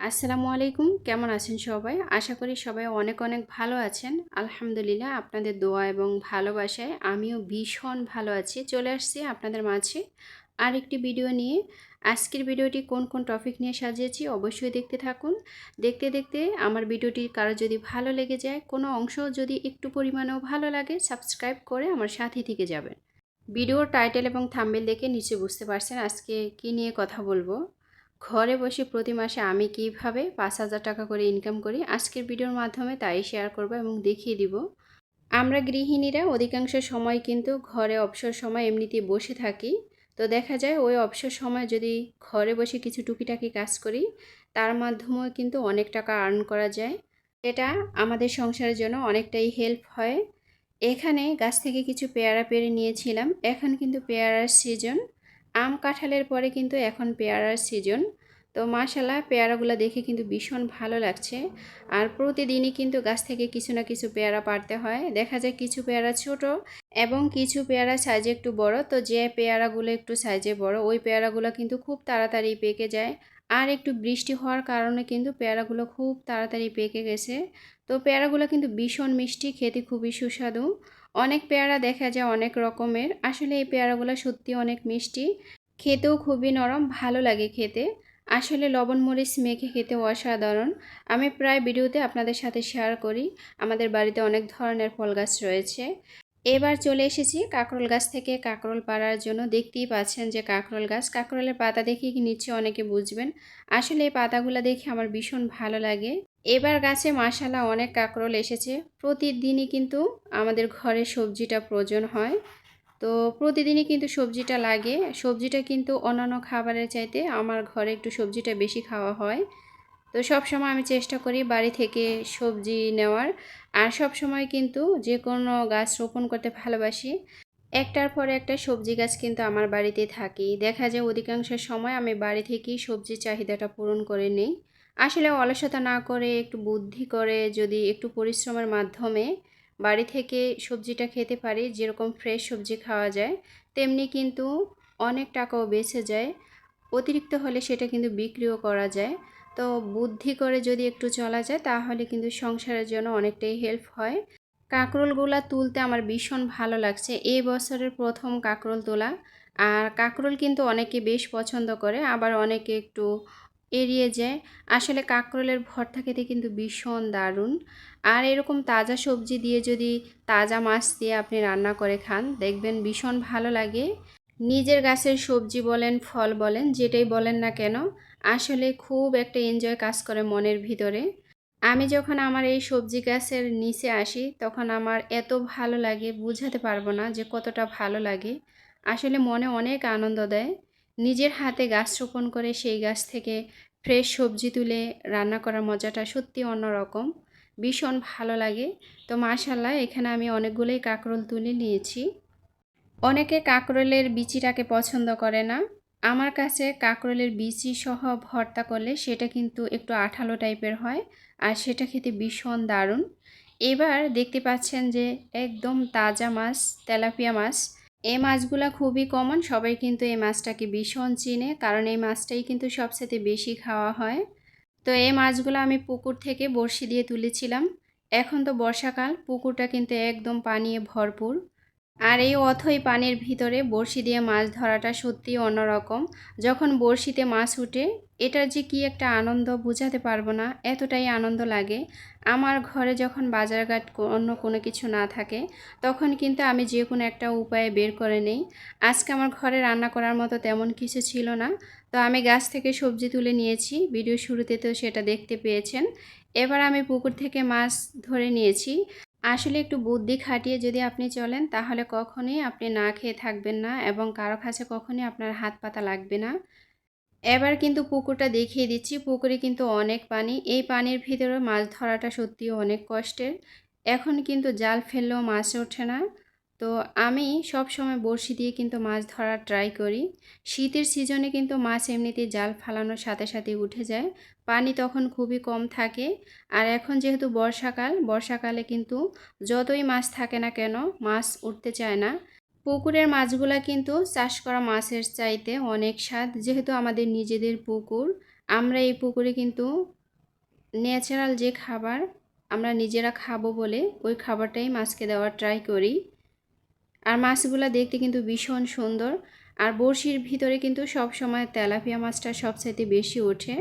আসসালামু আলাইকুম। কেমন আছেন সবাই? আশা করি সবাই অনেক অনেক ভালো আছেন। আলহামদুলিল্লাহ আপনাদের দোয়া এবং ভালোবাসায় আমিও ভীষণ ভালো আছি। চলে আসছি আপনাদের মাঝে আরেকটি ভিডিও নিয়ে। আজকের ভিডিওটি কোন কোন টপিক নিয়ে সাজিয়েছি অবশ্যই দেখতে থাকুন। দেখতে দেখতে আমার ভিডিওটি কারও যদি ভালো লেগে যায়, কোনো অংশ যদি একটু পরিমাণেও ভালো লাগে সাবস্ক্রাইব করে আমার সাথে থেকে যাবেন। ভিডিওর টাইটেল এবং থাম্বেল দেখে নিচে বুঝতে পারছেন আজকে কি নিয়ে কথা বলব। ঘরে বসে প্রতি মাসে আমি কীভাবে পাঁচ হাজার টাকা করে ইনকাম করি, আজকের ভিডিওর মাধ্যমে তাই শেয়ার করব এবং দেখিয়ে দিব। আমরা গৃহিণীরা অধিকাংশ সময় কিন্তু ঘরে অবসর সময় এমনিতে বসে থাকি। তো দেখা যায় ওই অবসর সময় যদি ঘরে বসে কিছু টুকিটাকি কাজ করি, তার মাধ্যমেও কিন্তু অনেক টাকা আর্ন করা যায়। এটা আমাদের সংসারের জন্য অনেকটাই হেল্প হয়। এখানে গাছ থেকে কিছু পেয়ারা পেরে নিয়েছিলাম, এখন কিন্তু পেয়ারার সিজন আম কাঁঠালের পরে কিন্তু এখন পেয়ারার সিজন তো মাশাল্লাহ পেয়ারাগুলো দেখে কিন্তু ভীষণ ভালো লাগছে। আর প্রতিদিনই কিন্তু গাছ থেকে কিছু না কিছু পেয়ারা পাড়তে হয়। দেখা যায় কিছু পেয়ারা ছোট এবং কিছু পেয়ারা সাইজে একটু বড়। তো যে পেয়ারাগুলো একটু সাইজে বড়, ওই পেয়ারাগুলো কিন্তু খুব তাড়াতাড়ি পেকে যায়। আর একটু বৃষ্টি হওয়ার কারণে কিন্তু পেয়ারাগুলো খুব তাড়াতাড়ি পেকে গেছে। তো পেয়ারাগুলো কিন্তু ভীষণ মিষ্টি, খেতে খুবই সুস্বাদু। অনেক পেয়ারা দেখা যায় অনেক রকমের। আসলে এই পেয়ারাগুলো সত্যি অনেক মিষ্টি। খেতেও খুবই নরম, ভালো লাগে খেতে। আসলে লবণ, মরিচ মেখে খেতে অসাধারণ। আমি প্রায় ভিডিওতে আপনাদের সাথে শেয়ার করি। আমাদের বাড়িতে অনেক ধরনের ফল গাছ রয়েছে। এবার চলে এসেছি কাঁকরোল গাছ থেকে কাঁকরোল পাড়ার জন্য। দেখতেই পাচ্ছেন যে কাঁকরোল গাছ, কাঁকরোলের পাতা দেখে নিচ্ছে অনেকে বুঝবেন। আসলে এই পাতাগুলো দেখে আমার ভীষণ ভালো লাগে। এবার গাছে মাসালা অনেক কাঁকরোল এসেছে। প্রতিদিনই কিন্তু আমাদের ঘরে সবজিটা প্রয়োজন হয়। তো প্রতিদিনই কিন্তু সবজিটা লাগে। সবজিটা কিন্তু অন্যান্য খাবারের চাইতে আমার ঘরে একটু সবজিটা বেশি খাওয়া হয়। তো সব সময় আমি চেষ্টা করি বাড়ি থেকে সবজি নেওয়ার। আর সব সময় কিন্তু যে কোনো গাছ রোপণ করতে ভালোবাসি। একটার পর একটা সবজি গাছ কিন্তু আমার বাড়িতে থাকি। দেখা যায় অধিকাংশ সময় আমি বাড়ি থেকেই সবজির চাহিদাটা পূরণ করে নিই। আসলে অলসতা না করে, একটু বুদ্ধি করে, যদি একটু পরিশ্রমের মাধ্যমে বাড়ি থেকে সবজিটা খেতে পারি, যেরকম ফ্রেশ সবজি খাওয়া যায়, তেমনি কিন্তু অনেক টাকাও বেঁচে যায়। অতিরিক্ত হলে সেটা কিন্তু বিক্রিও করা যায়। তো বুদ্ধি করে যদি একটু চলা যায়, তাহলে কিন্তু সংসারের জন্য অনেকটাই হেল্প হয়। কাঁকরোলগুলা তুলতে আমার ভীষণ ভালো লাগছে। এই বছরের প্রথম কাঁকরোল তোলা। আর কাঁকরোল কিন্তু অনেকে বেশ পছন্দ করে, আবার অনেকে একটু এড়িয়ে যায়। আসলে কাঁকরোলের ভর্তা খেতে কিন্তু ভীষণ দারুণ। আর এরকম তাজা সবজি দিয়ে যদি তাজা মাছ দিয়ে আপনি রান্না করে খান, দেখবেন ভীষণ ভালো লাগে। নিজের গাছের সবজি বলেন, ফল বলেন, যেটাই বলেন না কেন, আসলে খুব একটা এনজয় কাজ করে মনের ভিতরে। আমি যখন আমার এই সবজি গাছের নিচে আসি, তখন আমার এত ভালো লাগে, বুঝাতে পারব না যে কতটা ভালো লাগে। আসলে মনে অনেক আনন্দ দেয়। নিজের হাতে গাছ রোপণ করে সেই গাছ থেকে ফ্রেশ সবজি তুলে রান্না করার মজাটা সত্যি অন্যরকম। ভীষণ ভালো লাগে। তো মাশাল্লাহ এখানে আমি অনেকগুলোই কাঁকরোল তুলে নিয়েছি। অনেকে কাঁকরোলের বিচিটাকে পছন্দ করে না। আমার কাছে কাঁকরোলের বিচি সহ ভর্তা করলে সেটা কিন্তু একটু আঠালো টাইপের হয় আর সেটা খেতে ভীষণ দারুণ। এবার দেখতে পাচ্ছেন যে একদম তাজা মাছ, তেলাপিয়া মাছ এই মাছগুলো খুবই কমন সবাই কিন্তু এই মাছটাকে ভীষণ চিনে, কারণ এই মাছটাই কিন্তু সবচেয়ে বেশি খাওয়া হয়। তো এই মাছগুলো আমি পুকুর থেকে বড়শি দিয়ে তুলেছিলাম। এখন তো বর্ষাকাল, পুকুরটা কিন্তু একদম পানিয়ে ভরপুর। আর এই অথই পানির ভিতরে বড়শি দিয়ে মাছ ধরাটা সত্যিই অন্যরকম। যখন বড়শিতে মাছ উঠে, এটার যে কি একটা আনন্দ বোঝাতে পারব না, এতটাই আনন্দ লাগে। আমার ঘরে যখন বাজারঘাট অন্য কোনো কিছু না থাকে, তখন কিন্তু আমি যে কোনো একটা উপায়ে বের করে নেই। আজকে আমার ঘরে রান্না করার মতো তেমন কিছু ছিল না। তো আমি গাছ থেকে সবজি তুলে নিয়েছি, ভিডিও শুরুতে তো সেটা দেখতে পেয়েছেন। এবার আমি পুকুর থেকে মাছ ধরে নিয়েছি। আসলে একটু বুদ্ধি খাটিয়ে যদি আপনি চলেন, তাহলে কখনোই আপনি না খেয়ে থাকবেন না এবং কারও কাছে কখনোই আপনার হাত পাতা লাগবে না। এবার কিন্তু পুকুরটা দেখিয়ে দিচ্ছি, পুকুরে কিন্তু অনেক পানি। এই পানির ভিতরে মাছ ধরাটা সত্যি অনেক কষ্টের। এখন কিন্তু জাল ফেললেও মাছ ওঠে না। তো আমি সব সময় বড়শি দিয়ে কিন্তু মাছ ধরার ট্রাই করি। শীতের সিজনে কিন্তু মাছ এমনিতেই জাল ফালানোর সাথে সাথে উঠে যায়। পানি তখন খুবই কম থাকে। আর এখন যেহেতু বর্ষাকাল, বর্ষাকালে কিন্তু যতই মাছ থাকে না কেন মাছ উঠতে চায় না। পুকুরের মাছগুলা কিন্তু চাষ করা মাছের চাইতে অনেক স্বাদ। যেহেতু আমাদের নিজেদের পুকুর, আমরা এই পুকুরে কিন্তু ন্যাচারাল যে খাবার আমরা নিজেরা খাব বলে, ওই খাবারটাই মাছকে দেওয়ার ট্রাই করি। আর মাছগুলো দেখতে কিন্তু ভীষণ সুন্দর। আর বড়শির ভিতরে কিন্তু সব সময় তেলাপিয়া মাছটা সবচাইতে বেশি ওঠে।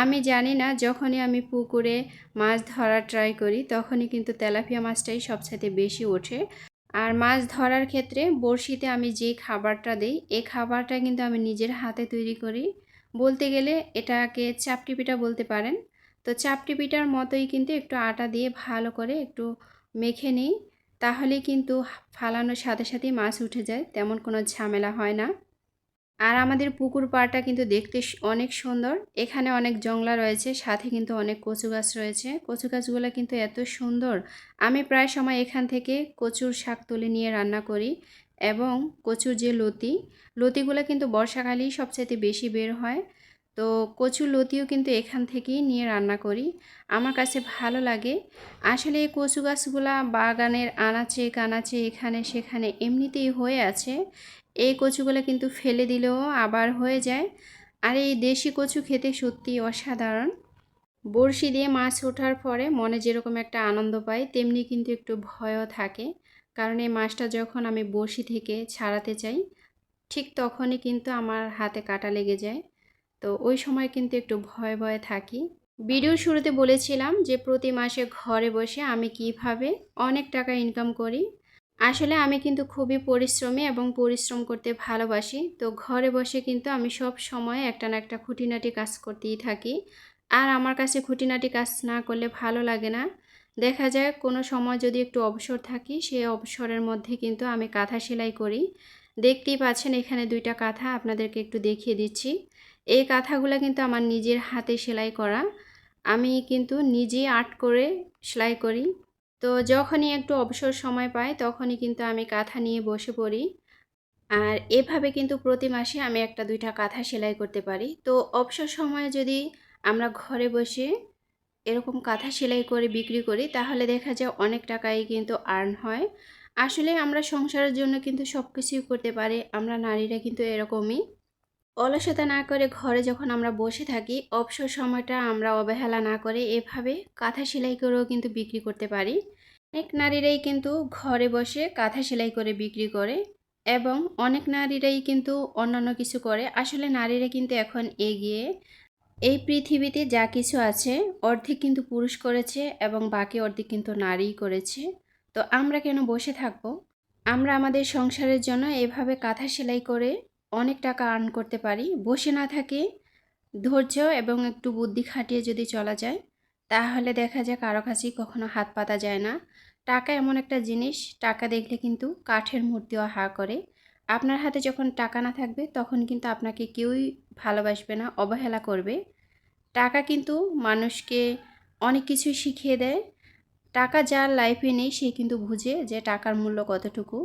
আমি জানি না, যখনই আমি পুকুরে মাছ ধরার ট্রাই করি, তখনই কিন্তু তেলাপিয়া মাছটাই সবচাইতে বেশি ওঠে। আর মাছ ধরার ক্ষেত্রে বড়শিতে আমি যে খাবারটা দিই এই খাবারটা কিন্তু আমি নিজের হাতে তৈরি করি। বলতে গেলে এটাকে চাপটি পিঠা বলতে পারেন। তো চাপটি পিঠার মতোই কিন্তু একটু আটা দিয়ে ভালো করে একটু মেখে নিই। তাহলে কিন্তু ফালানোর সাথে সাথেই মাছ উঠে যায়, তেমন কোনো ঝামেলা হয় না। আর আমাদের পুকুর পাড়টা কিন্তু দেখতে অনেক সুন্দর। এখানে অনেক জংলা রয়েছে, সাথে কিন্তু অনেক কচু গাছ রয়েছে। কচু গাছগুলো কিন্তু এত সুন্দর। আমি প্রায় সময় এখান থেকে কচুর শাক তুলে নিয়ে রান্না করি এবং কচুর যে লতি, লতিগুলো কিন্তু বর্ষাকালেই সবচেয়ে বেশি বের হয়। তো কচু লতিও কিন্তু এখান থেকেই নিয়ে রান্না করি। আমার কাছে ভালো লাগে। আসলে এই কচু গাছগুলা বাগানের আনাচে কানাচে এখানে সেখানে এমনিতেই হয়ে আছে। এই কচুগুলো কিন্তু ফেলে দিলেও আবার হয়ে যায়। আর এই দেশি কচু খেতে সত্যি অসাধারণ। বড়শি দিয়ে মাছ ওঠার পরে মনে যেরকম একটা আনন্দ পাই, তেমনি কিন্তু একটু ভয়ও থাকে। কারণ এই মাছটা যখন আমি বড়শি থেকে ছাড়াতে চাই, ঠিক তখনই কিন্তু আমার হাতে কাটা লেগে যায়। তো ওই সময় কিন্তু একটু ভয় ভয়ে থাকি। ভিডিওর শুরুতে বলেছিলাম যে প্রতি মাসে ঘরে বসে আমি কীভাবে অনেক টাকা ইনকাম করি। আসলে আমি কিন্তু খুবই পরিশ্রমী এবং পরিশ্রম করতে ভালোবাসি। তো ঘরে বসে কিন্তু আমি সব সময় একটা না একটা খুঁটিনাটি কাজ করতেই থাকি। আর আমার কাছে খুঁটিনাটি কাজ না করলে ভালো লাগে না। দেখা যায় কোনো সময় যদি একটু অবসর থাকি সেই অবসরের মধ্যে কিন্তু আমি কাঁথা সেলাই করি। দেখতেই পাচ্ছেন এখানে দুইটা কাঁথা, আপনাদেরকে একটু দেখিয়ে দিচ্ছি। এই কাঁথাগুলো কিন্তু আমার নিজের হাতে সেলাই করা। আমি কিন্তু নিজে আর্ট করে সেলাই করি। তো যখনই একটু অবসর সময় পাই, তখনই কিন্তু আমি কাঁথা নিয়ে বসে পড়ি। আর এভাবে কিন্তু প্রতি মাসে আমি একটা দুইটা কাঁথা সেলাই করতে পারি। তো অবসর সময়ে যদি আমরা ঘরে বসে এরকম কাঁথা সেলাই করে বিক্রি করি, তাহলে দেখা যায় অনেক টাকাই কিন্তু আর্ন হয়। আসলে আমরা সংসারের জন্য কিন্তু সব কিছুই করতে পারি। আমরা নারীরা কিন্তু এরকমই। অলসতা না করে ঘরে যখন আমরা বসে থাকি, অবসর সময়টা আমরা অবহেলা না করে এভাবে কাঁথা সেলাই করেও কিন্তু বিক্রি করতে পারি। অনেক নারীরাই কিন্তু ঘরে বসে কাঁথা সেলাই করে বিক্রি করে এবং অনেক নারীরাই কিন্তু অন্যান্য কিছু করে। আসলে নারীরা কিন্তু এখন এগিয়ে এই পৃথিবীতে যা কিছু আছে, অর্ধেক কিন্তু পুরুষ করেছে এবং বাকি অর্ধেক কিন্তু নারীই করেছে। তো আমরা কেন বসে থাকব? আমরা আমাদের সংসারের জন্য এভাবে কাঁথা সেলাই করে অনেক টাকা আর্ন করতে পারি। বসে না থাকে, ধৈর্য এবং একটু বুদ্ধি খাটিয়ে যদি চলা যায়, তাহলে দেখা যায় কারও কাছেই কখনো হাত পাতা যায় না। টাকা এমন একটা জিনিস, টাকা দেখলে কিন্তু কাঠের মূর্তিও হা করে। আপনার হাতে যখন টাকা না থাকবে, তখন কিন্তু আপনাকে কেউই ভালোবাসবে না, অবহেলা করবে। টাকা কিন্তু মানুষকে অনেক কিছুই শিখিয়ে দেয়। টাকা যার লাইফে নেই, সে কিন্তু বুঝে যে টাকার মূল্য কতটুকু।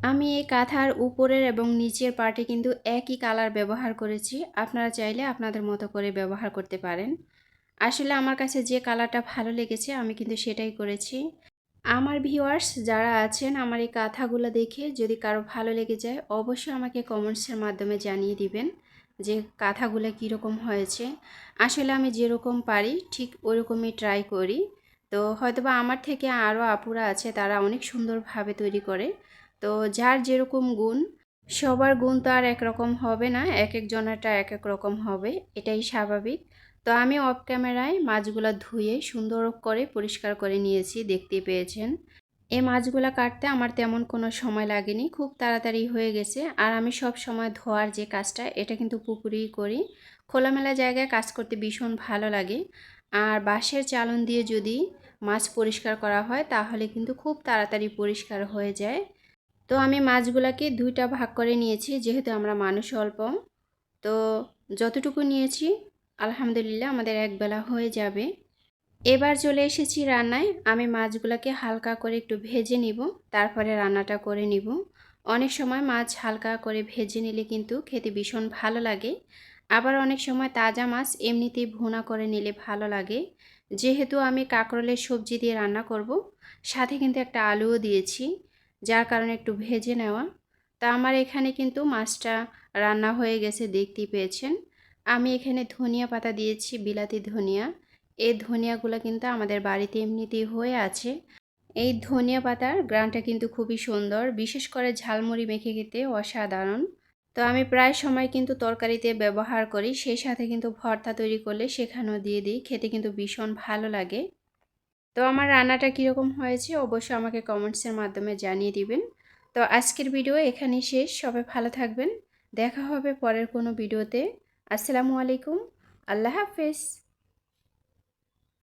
আমি এই কাঁথার উপরের এবং নিচের পার্টে কিন্তু একই কালার ব্যবহার করেছি। আপনারা চাইলে আপনাদের মতো করে ব্যবহার করতে পারেন। আসলে আমার কাছে যে কালারটা ভালো লেগেছে, আমি কিন্তু সেটাই করেছি। আমার ভিউয়ার্স যারা আছেন আমার এই কাঁথাগুলো দেখে যদি কারও ভালো লেগে যায়, অবশ্যই আমাকে কমেন্টসের মাধ্যমে জানিয়ে দিবেন যে কাঁথাগুলো কীরকম হয়েছে। আসলে আমি যেরকম পারি, ঠিক ওরকমই ট্রাই করি। তো হয়তোবা আমার থেকে আরও আপুরা আছে, তারা অনেক সুন্দরভাবে তৈরি করে। তো যার যেরকম গুণ, সবার গুণ তো আর একরকম হবে না এক একজনেরটা এক এক রকম হবে, এটাই স্বাভাবিক। তো আমি অফ ক্যামেরায় মাছগুলো ধুয়ে সুন্দর করে পরিষ্কার করে নিয়েছি দেখতে পেয়েছেন। এই মাছগুলো কাটতে আমার তেমন কোনো সময় লাগেনি, খুব তাড়াতাড়ি হয়ে গেছে। আর আমি সব সময় ধোয়ার যে কাজটা, এটা কিন্তু পুকুরেই করি। খোলামেলা জায়গায় কাজ করতে ভীষণ ভালো লাগে। আর বাঁশের চালন দিয়ে যদি মাছ পরিষ্কার করা হয়, তাহলে কিন্তু খুব তাড়াতাড়ি পরিষ্কার হয়ে যায়। তো আমি মাছগুলোকে দুইটা ভাগ করে নিয়েছি, যেহেতু আমরা মানুষ অল্প। তো যতটুকু নিয়েছি, আলহামদুলিল্লাহ আমাদের একবেলা হয়ে যাবে। এবার চলে এসেছি রান্নায়। আমি মাছগুলোকে হালকা করে একটু ভেজে নিব, তারপরে রান্নাটা করে নিব। অনেক সময় মাছ হালকা করে ভেজে নিলে কিন্তু খেতে ভীষণ ভালো লাগে। আবার অনেক সময় তাজা মাছ এমনিতেই ভুনা করে নিলে ভালো লাগে। যেহেতু আমি কাঁকরোলের সবজি দিয়ে রান্না করব, সাথে কিন্তু একটা আলুও দিয়েছি। যার কারণে একটু ভেজে নেওয়া। তা আমার এখানে কিন্তু মাছটা রান্না হয়ে গেছে, দেখতেই পেয়েছেন। আমি এখানে ধনিয়া পাতা দিয়েছি, বিলাতি ধনিয়া। এই ধনিয়াগুলো কিন্তু আমাদের বাড়িতে এমনিতেই হয়ে আছে। এই ধনিয়া পাতার গ্রানটা কিন্তু খুবই সুন্দর, বিশেষ করে ঝালমুড়ি মেখে খেতে অসাধারণ। তো আমি প্রায় সময় কিন্তু তরকারিতে ব্যবহার করি, সেই সাথে কিন্তু ভর্তা তৈরি করলে সেখানেও দিয়ে দিই, খেতে কিন্তু ভীষণ ভালো লাগে। তো আমার রান্নাটা কীরকম হয়েছে অবশ্যই আমাকে কমেন্টসের মাধ্যমে জানিয়ে দিবেন। তো আজকের ভিডিও এখানেই শেষ। সবাই ভালো থাকবেন। দেখা হবে পরের কোনো ভিডিওতে আসসালামু আলাইকুম। আল্লাহ হাফেজ।